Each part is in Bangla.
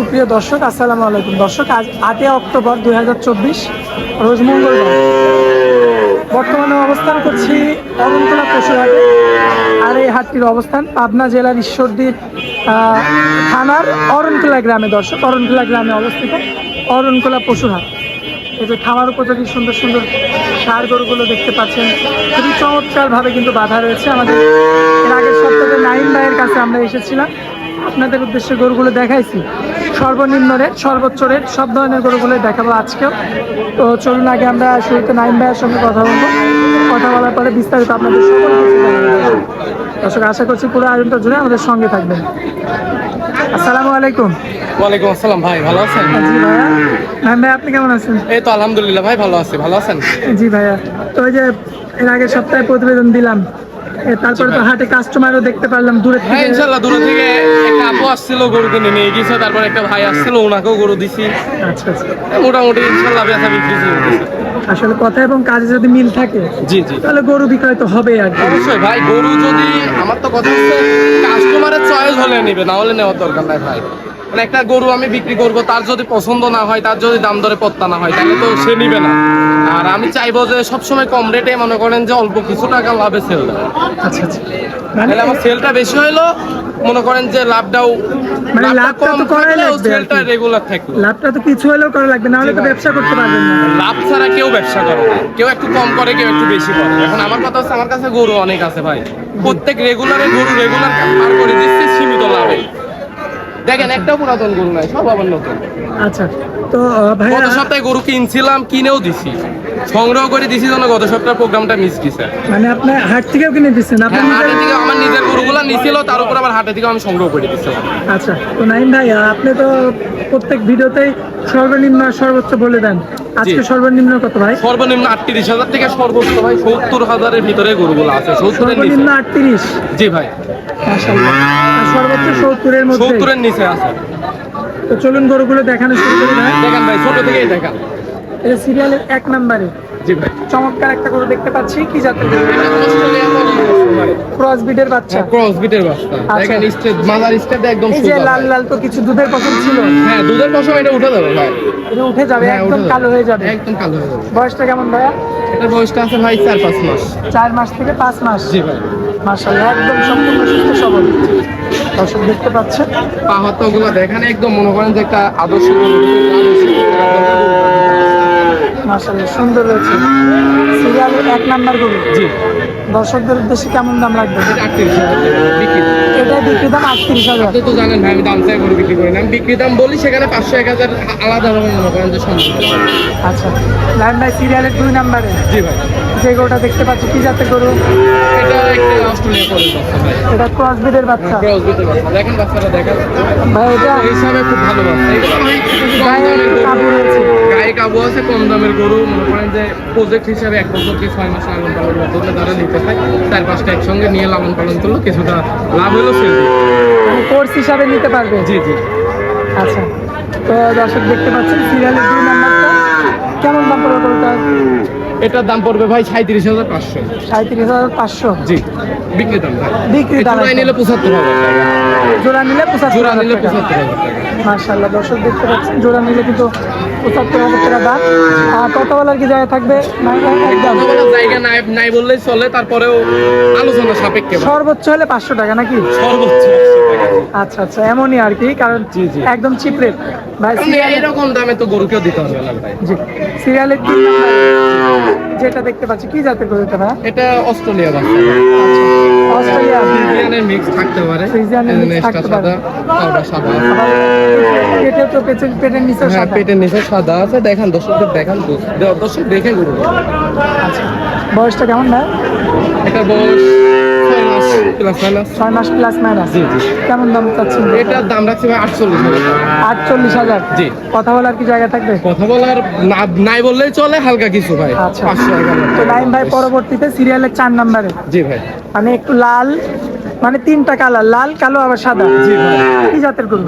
সুপ্রিয় দর্শক, আসসালামু আলাইকুম। দর্শক, আজ আটই অক্টোবর দুই রোজ মঙ্গলবার। বর্তমানে অবস্থান করছি অরণতলা পশুহাটে। আর এই হাটটির অবস্থান পাবনা জেলার ঈশ্বরদীর থানার অরণখোলা গ্রামে। দর্শক অরণখোলা গ্রামে অবস্থিত অরণখোলা পশুহাট। এই যে খামার উপযোগী সুন্দর সুন্দর সার গরুগুলো দেখতে পাচ্ছেন। খুবই চমৎকারভাবে কিন্তু বাধা রয়েছে। আমাদের এর আগের সপ্তাহে নাইম ভাইয়ের কাছে আমরা এসেছিলাম। আপনাদের উদ্দেশ্যে গরুগুলো দেখাইছি। সর্বনিম্ন রেট সর্বোচ্চ রেট সব ধরনের গরুগুলো দেখাবো আজকেও। তো চলুন আগে আমরা শুরুতে নাইম ভাইয়ের সঙ্গে কথা বলব। কথা বলার পরে বিস্তারিত আপনাদের সকল। দর্শক আশা করছি পুরো আয়োজনটা জুড়ে আমাদের সঙ্গে থাকবেন। আসসালামু আলাইকুম। ওয়ালাইকুম আসসালাম ভাই ভালো আছেন? জি ভাইয়া। নাইম ভাই আপনি কেমন আছেন? এই তো আলহামদুলিল্লাহ ভাই ভালো আছি ভালো আছেন? জি ভাইয়া। তো ওই যে এর আগের সপ্তাহে প্রতিবেদন দিলাম তারপরে তো হাটে কাস্টমারও দেখতে পারলাম দূরে হ্যাঁ থেকে ইনশাল্লাহ দূর থেকে একটা আপু আসছিল গরু কিনে নিয়ে গেছে তারপর একটা ভাই আসছিল ওনাকেও গরু দিছি। আচ্ছা আচ্ছা। মোটামুটি ইনশাল্লাহ বেচা বিক্রি আসলে কথা এবং কাজে যদি মিল থাকে জি জি। তাহলে গরু বিক্রয় তো হবে আর কি। অবশ্যই ভাই গরু যদি আমার তো কথা হচ্ছে কাস্টমারের চয়েস হলে নিবে না হলে নেওয়ার দরকার নাই ভাই। মানে একটা গরু আমি বিক্রি করব তার যদি পছন্দ না হয় তার যদি দাম দরে পত্তা না হয় তাহলে তো সে নিবে না। আর আমি চাইব যে সবসময় কম রেটে মনে করেন যে অল্প কিছু টাকা লাভে সেল দেয়। আচ্ছা আচ্ছা। মানে তাহলে আমার সেলটা বেশি হইল মনে করেন যে লাভটাও মানে লাভটা তো করাই লাগবে সেলটা রেগুলার থাকল। লাভটা তো কিছু হলেও করা লাগবে না হলে তো ব্যবসা করতে পারবেন না। লাভ ছাড়া কেউ ব্যবসা করে না। কেউ একটু কম করে কেউ একটু বেশি করে। এখন আমার কথা হচ্ছে আমার কাছে গরু অনেক আছে ভাই। প্রত্যেক রেগুলারে গরু রেগুলার পার করে দিচ্ছে সীমিত লাভে। দেখেন একটাও পুরাতন গরু নাই সব আবার নতুন। আচ্ছা তো ভাইয়া গত সপ্তাহে গরু কিনছিলাম কিনেও দিছি। সংগ্রহ করে দিছি জন্য গত সপ্তাহে প্রোগ্রামটা মিস গেছে মানে আপনি হাট থেকেও কিনে দিচ্ছেন আপনি হ্যাঁ হাটে থেকে আমার নিজের গরুগুলা নিছিল তার উপর আবার হাটে থেকে আমি সংগ্রহ করে দিচ্ছিলাম আচ্ছা তো নাইম ভাই আপনি তো প্রত্যেক ভিডিওতেই সর্বনিম্ন সর্বোচ্চ বলে দেন। আজকে সর্বনিম্ন কত ভাই? সর্বনিম্ন আটত্রিশ হাজার থেকে সর্বোচ্চ ভাই সত্তর হাজারের ভিতরে গরুগুলো আছে সত্তরের নিচে। সর্বনিম্ন আটত্রিশ। জি ভাই। সর্বোচ্চ সত্তরের মধ্যে? সত্তরের নিচে আছে। তো চলুন গরুগুলো দেখানো শুরু করি দেখেন ভাই ছোট থেকেই দেখান। এটা সিরিয়ালের এক নম্বরে। জি ভাই। চমৎকার একটা গরু দেখতে পাচ্ছি। কি জাতের ক্রস বিডের বাচ্চা। ক্রস বিটের বাচ্চা। দেখেন স্টেট মাদার স্টেট একদম এই যে লাল লাল তো কিছু দুধের পছন্দ ছিল। হ্যাঁ দুধের পশম এটা উঠে যাবে ভাই। এটা উঠে যাবে হ্যাঁ, একদম কালো হয়ে যাবে। একদম কালো হয়ে যাবে। বয়সটা কেমন ভাইয়া? এটার বয়সটা আছে ভাই চার পাঁচ মাস। চার মাস থেকে পাঁচ মাস। জি ভাই। মাসাল্লাহ একদম সম্পূর্ণ সুস্থ সবল। দর্শক দেখতে পাচ্ছেন। পাহাড়গুলো দেখেন একদম মনে করেন যে একটা আদর্শ গরু, মাসাল্লাহ সুন্দর রয়েছে সিরিয়ালের এক নাম্বার গরু। জি। দর্শকদের উদ্দেশ্যে কেমন দাম লাগবে? এটা বিক্রি দাম। আটত্রিশ হাজার। আপনি তো জানেন ভাই আমি দাম চাই গরু বিক্রি করি না। আমি বিক্রি দাম বলি সেখানে পাঁচশো এক হাজার আলাদা রকম মনে করেন যে সম্ভব। আচ্ছা। লাইন ভাই সিরিয়ালের দুই নাম্বারে? জি ভাই। যে গরুটা দেখতে পাচ্ছি কি জাতের গরু? এটা একটা অস্ট্রেলিয়া করে বাচ্চা ভাই। এটা ক্রস বিডের বাচ্চা। ক্রস বিটের বাচ্চা। দেখেন বাচ্চাটা দেখেন। ভাই এটা হিসাবে খুব ভালো বাচ্চা। গায়ে কাবু আছে কম দামের গরু। মনে করেন যে প্রজেক্ট হিসাবে এক বছর কি ছয় মাস লালন পালন করতে তারা নিতে চায় চার পাঁচটা একসঙ্গে নিয়ে লালন পালন করল কিছুটা লাভ হলো কোর্স হিসাবে নিতে পারবে? জি জি। আচ্ছা। তো দর্শক দেখতে পাচ্ছেন সিরিয়ালের দুই নাম্বারটা কেমন নাম্বার এটার দাম পড়বে ভাই সাঁত্রিশ হাজার পাঁচশো। সাঁত্রিশ হাজার পাঁচশো? জি বিক্রি দাম ভাই। বিক্রি দাম নিলে পঁচাত্তর হাজার জোড়া নিলে পঁচাত্তর জোড়া নিলে পঁচাত্তর টাকা। মার্শাল্লাহ দর্শক দেখতে পাচ্ছেন জোড়া নিলে কিন্তু পঁচাত্তর হাজার টাকা দাম। আর কত বলার কি জায়গা থাকবে? জায়গা নাই নাই বললেই চলে তারপরেও আলোচনা সাপেক্ষে সর্বোচ্চ হলে পাঁচশো টাকা নাকি? সর্বোচ্চ আচ্ছা আচ্ছা এমনই আর কি কারণ জি, জি। একদম চিপ রেট। ভাই এরকম দামে তো গরুকেও দিতে হবে না ভাই। জি সিরিয়ালের যেটা দেখতে পাচ্ছি কি জাতের গরু এটা ভাই? এটা অস্ট্রেলিয়া বাচ্চা অস্ট্রেলিয়া। ফ্রিজিয়ানের মিক্স থাকতে পারে। ফ্রিজিয়ানের মিক্স থাকতে পারে। সাদা পাউডার সাদা। এটা পেটে তো পেটের পেটের নিচে হ্যাঁ পেটের নিচে সাদা আছে। দেখান দর্শকদের দেখান দর্শক দেখে গরু। আচ্ছা বয়সটা কেমন না এটা বয়স মাস প্লাস মাইনাস ছয় মাস প্লাস মাইনাস জি, জি। কেমন দাম চাচ্ছেন? এটার দাম রাখছি ভাই আটচল্লিশ আটচল্লিশ হাজার? জি। কথা বলার কি জায়গা থাকবে? কথা বলার নাই বললেই চলে হালকা কিছু ভাই। আচ্ছা। তো ভাই পরবর্তীতে সিরিয়ালের চার নাম্বারে। জি ভাই। মানে একটু লাল মানে তিনটা কালার লাল কালো আবার সাদা। জি ভাই। কি জাতের গরু?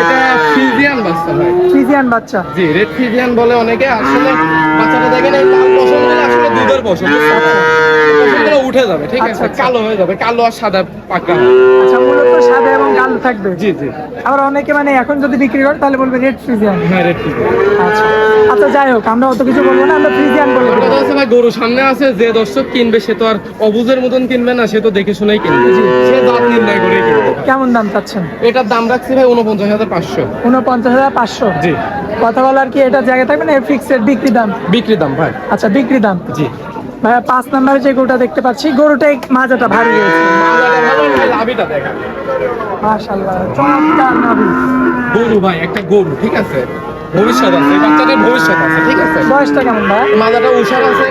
এটা ফ্রিজিয়ান বাচ্চা ভাই। ফ্রিজিয়ান বাচ্চা। জি রেড ফ্রিজিয়ান বলে অনেকে আসলে বাচ্চাটা দেখেন এই লাল পশমগুলো দুধের পশম উঠে যাবে ঠিক আচ্ছা, আছে? আচ্ছা। কালো হয়ে যাবে কালো আর সাদা পাকা। আচ্ছা মূলত সাদা এবং কালো থাকবে? জি জি। আবার অনেকে মানে এখন যদি বিক্রি করে তাহলে বলবে রেড ফ্রিজিয়ান হ্যাঁ রেড টিপ আচ্ছা। আচ্ছা যাই হোক আমরা অত কিছু বলব না আমরা ফ্রিজিয়ান বলব কথা হচ্ছে ভাই গরু সামনে আছে যে দর্শক কিনবে সে তো আর অবুজের মতন কিনবে না সে তো দেখে শুনেই কিনবে। সে দাঁত নির্ণয় করে কিনবে। কেমন দাম চাচ্ছেন? এটার দাম রাখছি ভাই উনপঞ্চাশ হাজার পাঁচশো। উনপঞ্চাশ হাজার পাঁচশো? জি। কথা বলার কি এটা জায়গায় থাকবে না? ফিক্সড বিক্রি দাম? বিক্রি দাম ভাই। আচ্ছা বিক্রি দাম? জি। ভাই পাঁচ নাম্বারে যে গরুটা দেখতে পাচ্ছি গরুটা মাজাটা ভারী রয়েছে। লাভিটা দেখা। মাশাআল্লাহ চমৎকার নাভি। গরু ভাই একটা গরু ঠিক আছে? ভবিষ্যৎ আছে এই বাচ্চাটার ভবিষ্যৎ আছে ঠিক আছে? বয়সটা কেমন ভাই? মাজাটা উষার আছে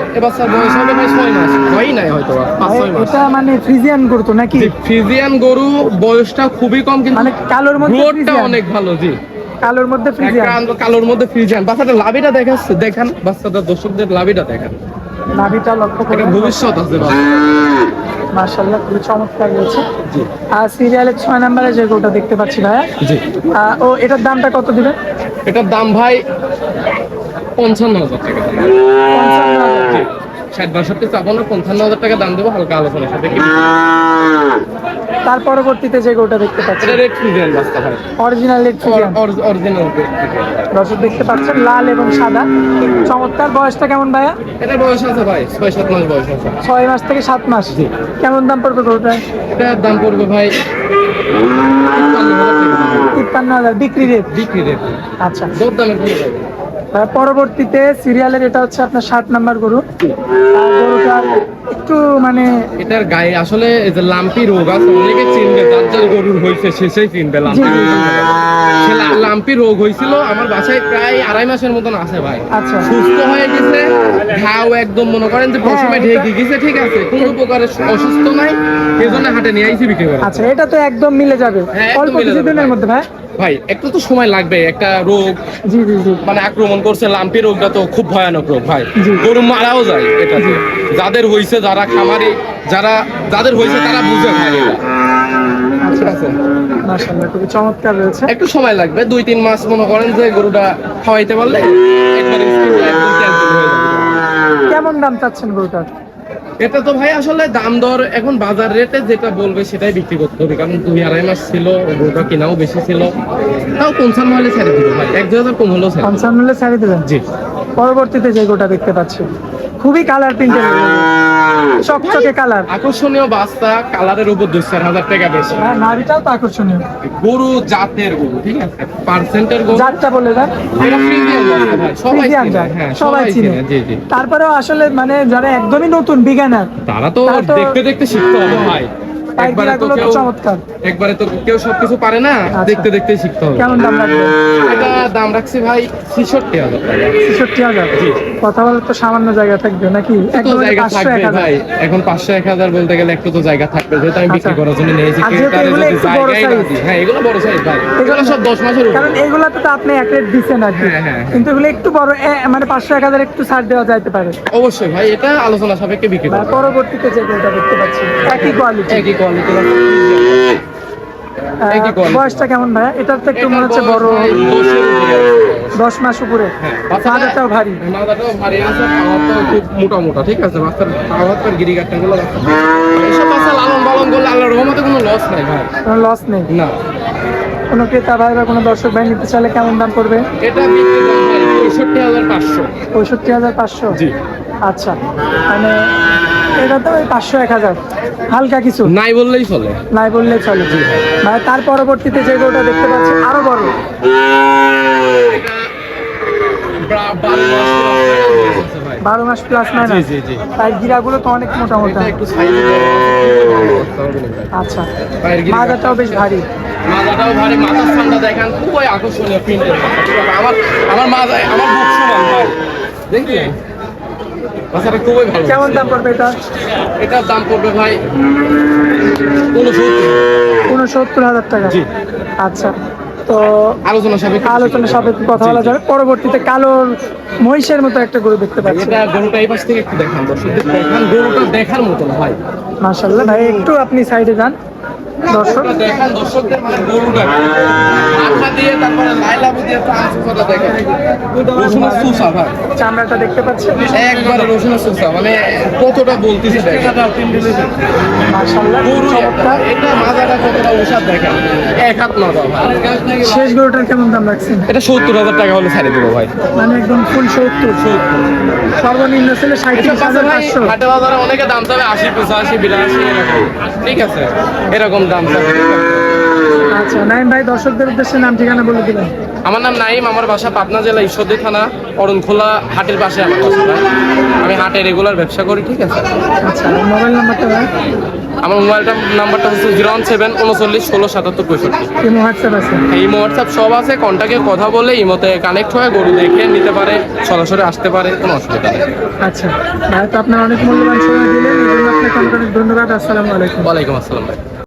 বয়স হবে ভাই ছয় মাস হয়ই নাই হয়তো পাঁচ ছয় মাস। এটা মানে ফ্রিজিয়ান গরু তো নাকি? ফ্রিজিয়ান গরু বয়সটা খুবই কম কিন্তু মানে কালোর মধ্যে গ্রোথটা অনেক ভালো জি। কালোর মধ্যে ফ্রিজিয়ান? কালোর মধ্যে ফ্রিজিয়ান। বাচ্চাটা লাভিটা দেখাচ্ছে দেখান বাচ্চাটা দর্শকদের লাভিটা দেখান। নাভিটা লক্ষ্য করে ভবিষ্যৎ আছে বাবা। মাশাআল্লাহ খুবই চমৎকার রয়েছে। আর সিরিয়ালের ছয় নাম্বারে যে গরুটা দেখতে পাচ্ছি ভাইয়া ও এটার দামটা কত দিবেন এটার দাম ভাই পঞ্চান্ন হাজার টাকা। ষাট বাষট্টি চাপান্ন পঞ্চান্ন হাজার টাকা দাম দেবো হালকা আলোচনার সাথে তার পরবর্তীতে যে গরুটা দেখতে পাচ্ছি এটা রেড ফ্রিজিয়ান বাচ্চা ভাই। অরিজিনাল রেড ফ্রিজিয়ান অরিজিনাল দর্শক দেখতে পাচ্ছেন লাল এবং সাদা। চমৎকার বয়সটা কেমন ভাইয়া? এটা বয়স আছে ভাই ছয় সাত মাস বয়স আছে। ছয় মাস থেকে সাত মাস। জি। কেমন দাম পড়বে গরুটা এটার দাম পড়বে ভাই হাজার বিক্রি রেট বিক্রি রেট আচ্ছা। পরবর্তীতে সিরিয়ালের এটা হচ্ছে আপনার ষাট নাম্বার গরু। গরুটার একটু মানে এটার গায়ে আসলে লাম্পি রোগ আছে অনেকে চিনবে যার যার গরুর হয়েছে শেষেই চিনবে লাম্পি রোগ। লাম্পি হয়েছিল আমার বাসায় প্রায় আড়াই মাসের মতন আছে ভাই। আচ্ছা। সুস্থ হয়ে গেছে ঘাও একদম মনে করেন যে প্রথমে হ্যাঁ, ঢেকে গেছে ঠিক আছে কোনো প্রকারের অসুস্থ নাই এই জন্য হাটে নিয়ে আইসি বিক্রি করে। আচ্ছা এটা তো একদম মিলে যাবে হ্যাঁ, অল্প কিছুদিনের মধ্যে ভাই। ভাই একটু তো সময় লাগবে একটা রোগ মানে আক্রমণ করছে লাম্পি রোগটা তো খুব ভয়ানক রোগ ভাই। গরু মারাও যায় এটা যাদের হয়েছে যারা খামারি যারা যাদের হয়েছে তারা বুঝে ভাই এটা। মাশাআল্লাহ খুবই চমৎকার রয়েছে। একটু সময় লাগবে দুই তিন মাস মনে করেন যে গরুটা খাওয়াইতে পারলে কেমন দাম চাচ্ছেন গরুটার? এটা তো ভাই আসলে দাম দর এখন বাজার রেটে যেটা বলবে সেটাই বিক্রি করতে হবে কারণ দুই আড়াই মাস ছিল গরুটা কেনাও বেশি ছিল। তাও পঞ্চান্ন হলে ছেড়ে দিবে ভাই এক দু হাজার কম হলেও। পঞ্চান্ন হলে ছাড়ি দেবেন? জি। পরবর্তীতে যে গোটা দেখতে পাচ্ছি। খুবই কালার প্রিন্টের চকচকে কালার আকর্ষণীয় বাস্তা কালারের উপর দুই চার হাজার টাকা বেশি। হ্যাঁ নারীটাও তো আকর্ষণীয়। গরু জাতের গরু ঠিক আছে? পার্সেন্টের গরু। জাতটা বলে দেন। সবাই হ্যাঁ সবাই চিনে। জি তারপরেও আসলে মানে যারা একদমই নতুন বিজ্ঞানার তারা তারা তো- দেখতে দেখতে শিখতে হবে ভাই একবারে তো কেউ চমৎকার। একবারে তো কেউ সবকিছু পারে না আচ্ছা। দেখতে দেখতে শিখতে হবে। কেমন দাম লাগবে এটা দাম রাখছি ভাই ছেষট্টি হাজার টাকা। ছেষট্টি হাজার? জি। কথা বলার তো সামান্য জায়গা থাকবে নাকি? একদম জায়গা পাঁচশো থাকবে এক হাজার। ভাই। এখন বলতে গেলে একটু তো জায়গা থাকবে। যেহেতু আমি বিক্রি আচ্ছা। করার জন্য নিয়েছি হ্যাঁ এগুলো বড় সাইজ ভাই। এগুলো সব দশ মাসের উপর। কারণ এগুলাতে তো আপনি এক রেট দিচ্ছেন আর হ্যাঁ, হ্যাঁ। কিন্তু এগুলো একটু বড় মানে পাঁচশো এক হাজার একটু ছাড় দেওয়া যাইতে পারে। অবশ্যই ভাই এটা আলোচনা সাপেক্ষে বিক্রি আর পরবর্তীতে যে গরুটা দেখতে পাচ্ছি একই কোয়ালিটি একই কোয়ালিটি বয়সটা কেমন ভাই এটার তো একটু মনে হচ্ছে বড়। দশ মাস উপরে। হ্যাঁ, মাথাটাও ভারী। মাথাটাও ভারী আছে পাওয়ারটাও খুব মোটা মোটা ঠিক আছে? বাচ্চার পাওয়ার তার গিরিগাটটা গুলো এসব বাচ্চা লালন পালন করলে আল্লাহর রহমতে কোনো লস নাই ভাই। কোনো লস নেই? না। কোনো ক্রেতা ভাই বা কোনো দর্শক ভাই নিতে চাইলে কেমন দাম পড়বে? এটা পঁয়ষট্টি হাজার পাঁচশো। পঁয়ষট্টি হাজার পাঁচশো? জি। আচ্ছা। মানে এটা তো ওই পাঁচশো এক হাজার। হালকা কিছু। নাই বললেই চলে। নাই বললে চলে। তার পরবর্তীতে যে গরুটা দেখতে পাচ্ছি আরও বড়। বারো মাস প্লাস নয় জি তাই গিরাগুলো তো অনেক মোটা মোটা আচ্ছা। পায়ের মাজাটাও বেশ ভারী। মাথাটাও ভারী মাথার ঠান্ডা দেখেন খুবই আকর্ষণীয় প্রিন্টের আমার আমার মাথায় আমার বুক সমান ভাই দেখলেন? খুবই ভালো। কেমন দাম পড়বে এটা? এটার দাম পড়বে ভাই উনসত্তর। হাজার টাকা। জি। আচ্ছা তো আলোচনা সাপেক্ষে। আলোচনা সাপেক্ষে কথা বলা যাবে। পরবর্তীতে কালোর মহিষের মতো একটা গরু দেখতে পাচ্ছি। এটা গরুটা এই পাশ থেকে একটু দেখান দর্শকদের। দেখান গরুটা দেখার মতন ভাই। মাশাল্লাহ ভাই একটু আপনি সাইডে যান। দর্শক। দেখান দর্শকদের মানে গরুটা মাথা দিয়ে তারপরে লাইলাবু দিয়ে ফ্রান্সিসটা দেখেন। রসুনের সুসা ভাই। চামড়াটা দেখতে পাচ্ছেন? একবারে রসুনের সুসা মানে কতটা বলতেছি দেখেন। মাশাআল্লাহ গরু চমৎকার। এটা মাজাটা কতটা ওষাদ দেখেন? এক হাত মাজা শেষ গরুটার কেমন দাম রাখছেন? এটা সত্তর হাজার টাকা হলে ছাড়ে দেবো ভাই। মানে একদম ফুল সত্তর। সর্বনিম্ন ছিল সাঁত্রিশ হাজার পাঁচশো। হাটে বাজারে অনেকে দাম চাবে আশি পঁচাশি বিরাশি ঠিক আছে এরকম দাম আচ্ছা নাইম ভাই দর্শকদের উদ্দেশ্যে নাম ঠিকানা বলে দিলেন আমার নাম নাইম আমার বাসা পাবনা জেলা ঈশ্বরদী থানা অরণখোলা হাটের পাশে আমার বাসা ভাই। আমি হাটে রেগুলার ব্যবসা করি ঠিক আছে? আচ্ছা মোবাইল নাম্বারটা ভাই? আমার মোবাইলটা নাম্বারটা হচ্ছে জিরো ওয়ান সেভেন উনচল্লিশ ষোলো সাতাত্তর পঁয়ষট্টি। ইমো হোয়াটসঅ্যাপ আছে? ইমো হোয়াটসঅ্যাপ সব আছে কন্ট্যাক্টে কথা বলে ইমোতে কানেক্ট হয়ে গরু দেখে নিতে পারে সরাসরি আসতে পারে কোনো অসুবিধা নেই। আচ্ছা ভাই তো আপনার অনেক মূল্যবান সময় দিলেন এই জন্য আপনাকে অনেক অনেক ধন্যবাদ আসসালামু আলাইকুম। ওয়ালাইকুম আসসালাম ভাই।